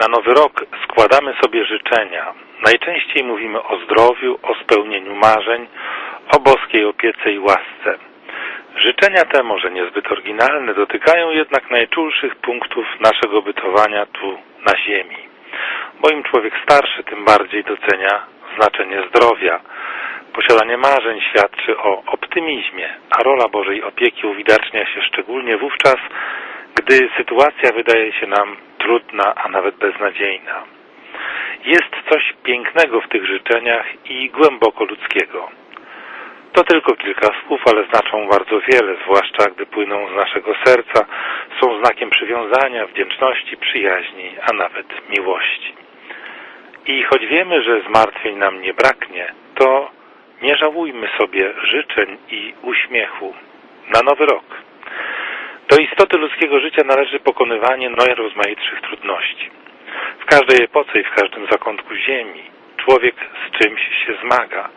Na nowy rok składamy sobie życzenia. Najczęściej mówimy o zdrowiu, o spełnieniu marzeń, o boskiej opiece i łasce. Życzenia te, może niezbyt oryginalne, dotykają jednak najczulszych punktów naszego bytowania tu na ziemi. Bo im człowiek starszy, tym bardziej docenia znaczenie zdrowia. Posiadanie marzeń świadczy o optymizmie, a rola Bożej opieki uwidacznia się szczególnie wówczas, gdy sytuacja wydaje się nam trudna, a nawet beznadziejna. Jest coś pięknego w tych życzeniach i głęboko ludzkiego. To tylko kilka słów, ale znaczą bardzo wiele, zwłaszcza gdy płyną z naszego serca, są znakiem przywiązania, wdzięczności, przyjaźni, a nawet miłości. I choć wiemy, że zmartwień nam nie braknie, to nie żałujmy sobie życzeń i uśmiechu na nowy rok. Do istoty ludzkiego życia należy pokonywanie najrozmaitszych trudności. W każdej epoce i w każdym zakątku ziemi człowiek z czymś się zmaga.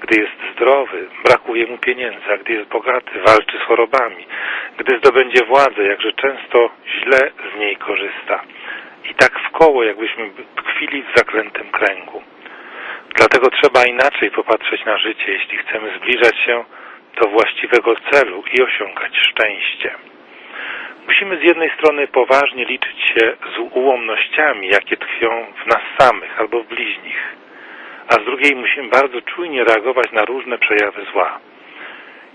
Gdy jest zdrowy, brakuje mu pieniędzy, a gdy jest bogaty, walczy z chorobami. Gdy zdobędzie władzę, jakże często źle z niej korzysta. I tak w koło, jakbyśmy tkwili w zaklętym kręgu. Dlatego trzeba inaczej popatrzeć na życie, jeśli chcemy zbliżać się do właściwego celu i osiągać szczęście. Musimy z jednej strony poważnie liczyć się z ułomnościami, jakie tkwią w nas samych albo w bliźnich, a z drugiej musimy bardzo czujnie reagować na różne przejawy zła.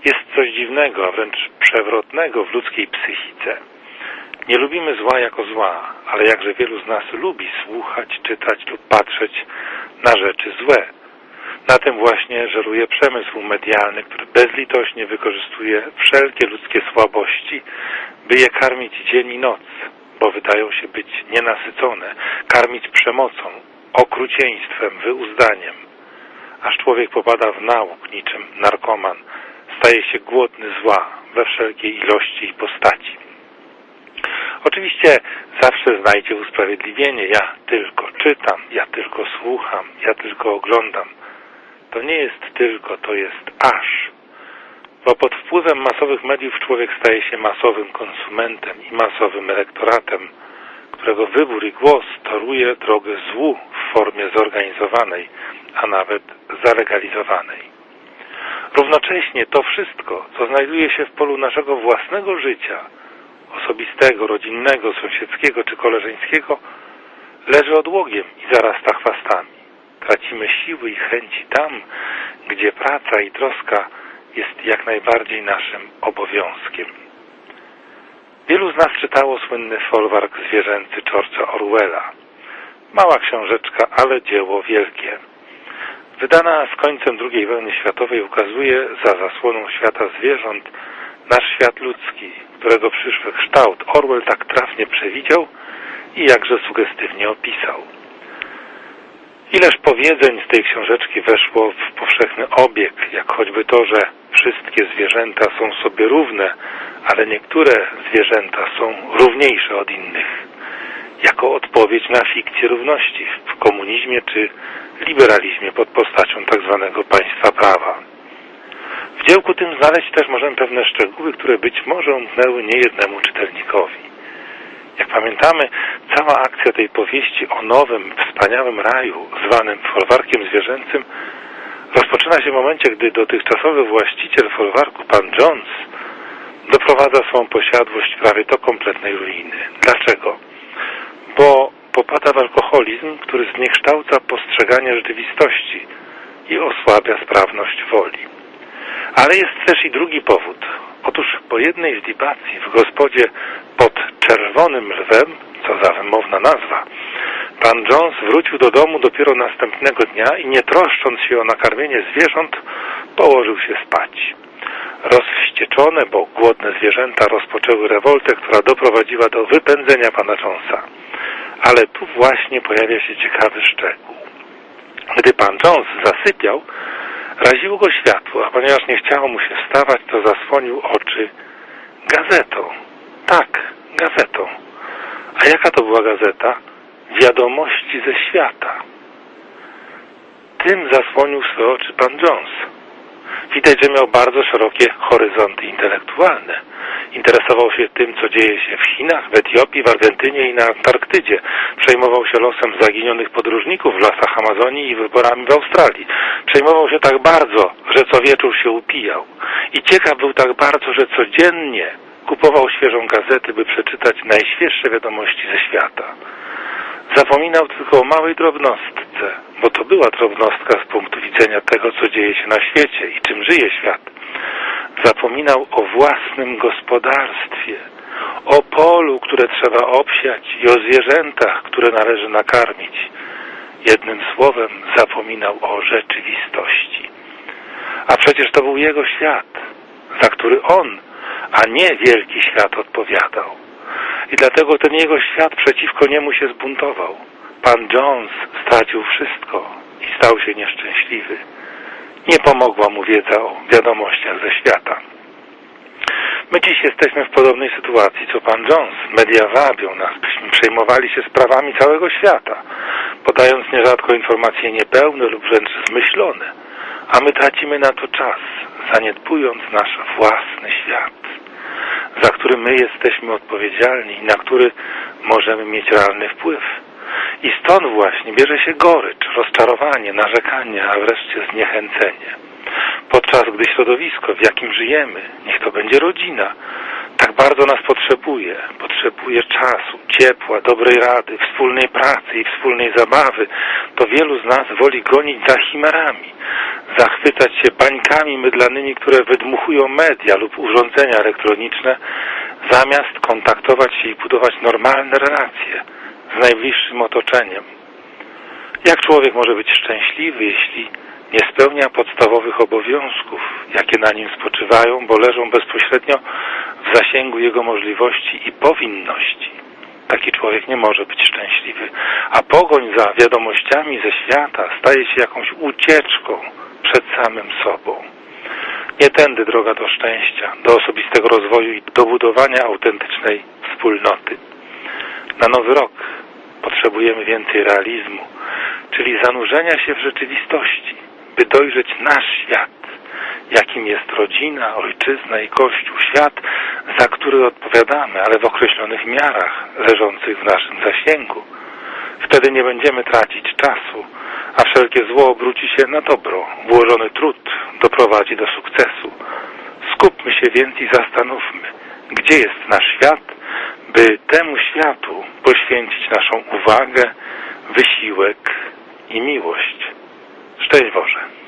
Jest coś dziwnego, a wręcz przewrotnego w ludzkiej psychice. Nie lubimy zła jako zła, ale jakże wielu z nas lubi słuchać, czytać lub patrzeć na rzeczy złe. Na tym właśnie żeruje przemysł medialny, który bezlitośnie wykorzystuje wszelkie ludzkie słabości, by je karmić dzień i noc, bo wydają się być nienasycone, karmić przemocą, okrucieństwem, wyuzdaniem. Aż człowiek popada w nauk niczym narkoman, staje się głodny zła we wszelkiej ilości i postaci. Oczywiście zawsze znajdzie usprawiedliwienie. Ja tylko czytam, ja tylko słucham, ja tylko oglądam. To nie jest tylko, to jest aż. Bo pod wpływem masowych mediów człowiek staje się masowym konsumentem i masowym elektoratem, którego wybór i głos toruje drogę złu w formie zorganizowanej, a nawet zalegalizowanej. Równocześnie to wszystko, co znajduje się w polu naszego własnego życia, osobistego, rodzinnego, sąsiedzkiego czy koleżeńskiego, leży odłogiem i zarasta chwastami. Tracimy siły i chęci tam, gdzie praca i troska jest jak najbardziej naszym obowiązkiem. Wielu z nas czytało słynny folwark zwierzęcy George'a Orwella. Mała książeczka, ale dzieło wielkie. Wydana z końcem II wojny światowej ukazuje za zasłoną świata zwierząt nasz świat ludzki, którego przyszły kształt Orwell tak trafnie przewidział i jakże sugestywnie opisał. Ileż powiedzeń z tej książeczki weszło w powszechny obieg, jak choćby to, że wszystkie zwierzęta są sobie równe, ale niektóre zwierzęta są równiejsze od innych. Jako odpowiedź na fikcję równości w komunizmie czy liberalizmie pod postacią tzw. państwa prawa. W dziełku tym znaleźć też możemy pewne szczegóły, które być może umknęły niejednemu czytelnikowi. Jak pamiętamy, cała akcja tej powieści o nowym, wspaniałym raju, zwanym folwarkiem zwierzęcym, rozpoczyna się w momencie, gdy dotychczasowy właściciel folwarku, pan Jones, doprowadza swą posiadłość prawie do kompletnej ruiny. Dlaczego? Bo popada w alkoholizm, który zniekształca postrzeganie rzeczywistości i osłabia sprawność woli. Ale jest też i drugi powód. Otóż po jednej z libacji w gospodzie pod Czerwonym Lwem, co za wymowna nazwa, pan Jones wrócił do domu dopiero następnego dnia i nie troszcząc się o nakarmienie zwierząt, położył się spać. Rozwścieczone, bo głodne zwierzęta rozpoczęły rewoltę, która doprowadziła do wypędzenia pana Jonesa. Ale tu właśnie pojawia się ciekawy szczegół. Gdy pan Jones zasypiał, raziło go światło, a ponieważ nie chciało mu się wstawać, to zasłonił oczy gazetą. Tak, gazetą. A jaka to była gazeta? Wiadomości ze świata. Tym zasłonił swoje oczy pan Jones. Widać, że miał bardzo szerokie horyzonty intelektualne. Interesował się tym, co dzieje się w Chinach, w Etiopii, w Argentynie i na Antarktydzie. Przejmował się losem zaginionych podróżników w lasach Amazonii i wyborami w Australii. Przejmował się tak bardzo, że co wieczór się upijał. I ciekaw był tak bardzo, że codziennie kupował świeżą gazetę, by przeczytać najświeższe wiadomości ze świata. Zapominał tylko o małej drobnostce, bo to była drobnostka z punktu widzenia tego, co dzieje się na świecie i czym żyje świat. Zapominał o własnym gospodarstwie, o polu, które trzeba obsiać i o zwierzętach, które należy nakarmić. Jednym słowem zapominał o rzeczywistości. A przecież to był jego świat, za który on, a nie wielki świat odpowiadał. I dlatego ten jego świat przeciwko niemu się zbuntował. Pan Jones stracił wszystko i stał się nieszczęśliwy. Nie pomogła mu wiedza o wiadomościach ze świata. My dziś jesteśmy w podobnej sytuacji co pan Jones. Media wabią nas, byśmy przejmowali się sprawami całego świata, podając nierzadko informacje niepełne lub wręcz zmyślone, a my tracimy na to czas, zaniedbując nasz własny świat, za który my jesteśmy odpowiedzialni i na który możemy mieć realny wpływ. I stąd właśnie bierze się gorycz, rozczarowanie, narzekanie, a wreszcie zniechęcenie. Podczas gdy środowisko, w jakim żyjemy, niech to będzie rodzina, bardzo nas potrzebuje, potrzebuje czasu, ciepła, dobrej rady, wspólnej pracy i wspólnej zabawy, to wielu z nas woli gonić za chimerami, zachwycać się bańkami mydlanymi, które wydmuchują media lub urządzenia elektroniczne, zamiast kontaktować się i budować normalne relacje z najbliższym otoczeniem. Jak człowiek może być szczęśliwy, jeśli nie spełnia podstawowych obowiązków, jakie na nim spoczywają, bo leżą bezpośrednio w zasięgu jego możliwości i powinności? Taki człowiek nie może być szczęśliwy. A pogoń za wiadomościami ze świata staje się jakąś ucieczką przed samym sobą. Nie tędy droga do szczęścia, do osobistego rozwoju i do budowania autentycznej wspólnoty. Na nowy rok potrzebujemy więcej realizmu, czyli zanurzenia się w rzeczywistości, by dojrzeć nasz świat, jakim jest rodzina, ojczyzna i Kościół, świat, za który odpowiadamy, ale w określonych miarach leżących w naszym zasięgu. Wtedy nie będziemy tracić czasu, a wszelkie zło obróci się na dobro. Włożony trud doprowadzi do sukcesu. Skupmy się więc i zastanówmy, gdzie jest nasz świat, by temu światu poświęcić naszą uwagę, wysiłek i miłość. Szczęść Boże.